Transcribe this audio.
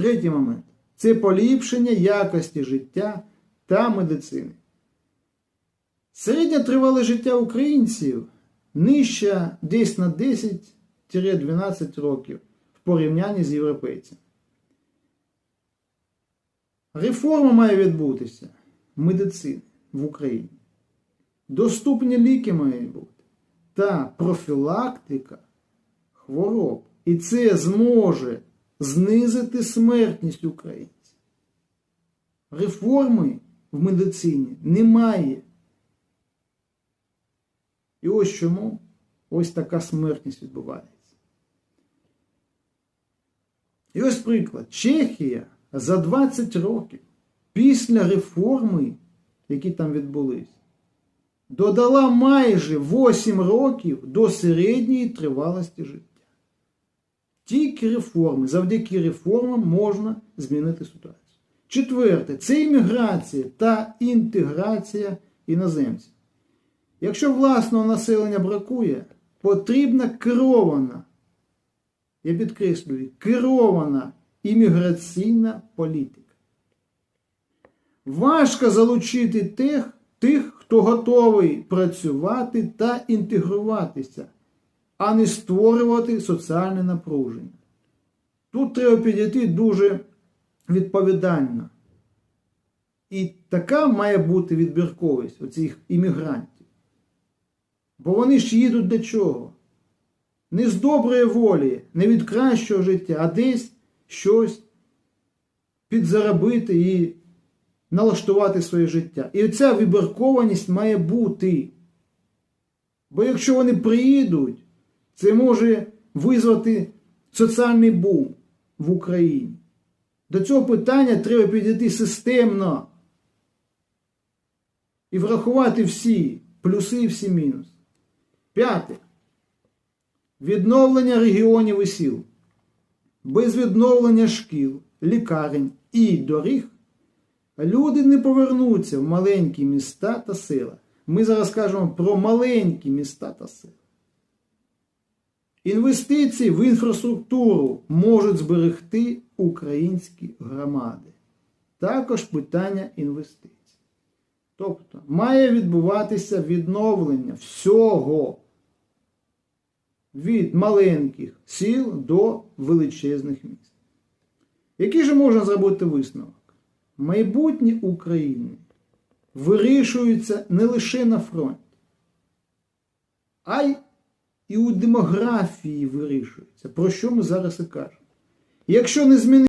Третій момент це поліпшення якості життя та медицини. Середня тривале життя українців нижча десь на 10-12 років в порівнянні з європейцями. Реформа має відбутися медицини в Україні. Доступні ліки мають бути та профілактика хвороб. І це зможе знизити смертність українців. Реформи в медицині немає. І ось чому ось така смертність відбувається. І ось приклад. Чехія за 20 років після реформи, які там відбулись, додала майже 8 років до середньої тривалості життя. Тільки реформи, завдяки реформам можна змінити ситуацію. Четверте, це імміграція та інтеграція іноземців. Якщо власного населення бракує, потрібна керована, я підкреслюю, керована імміграційна політика. Важко залучити тих, тих, хто готовий працювати та інтегруватися, а не створювати соціальне напруження. Тут треба підійти дуже відповідально. І така має бути відбірковість оцих іммігрантів. Бо вони ж їдуть для чого? Не з доброї волі, не від кращого життя, а десь щось підзаробити і налаштувати своє життя. І оця вибіркованість має бути. Бо якщо вони приїдуть, це може визвати соціальний бум в Україні. До цього питання треба підійти системно і врахувати всі плюси і всі мінуси. П'яте. Відновлення регіонів і сіл. Без відновлення шкіл, лікарень і доріг люди не повернуться в маленькі міста та села. Ми зараз кажемо про маленькі міста та села. Інвестиції в інфраструктуру можуть зберегти українські громади. Також питання інвестицій. Тобто має відбуватися відновлення всього від маленьких сіл до величезних міст. Який же можна зробити висновок? Майбутнє України вирішується не лише на фронті, а й і у демографії вирішується, про що ми зараз і кажемо. Якщо не змінити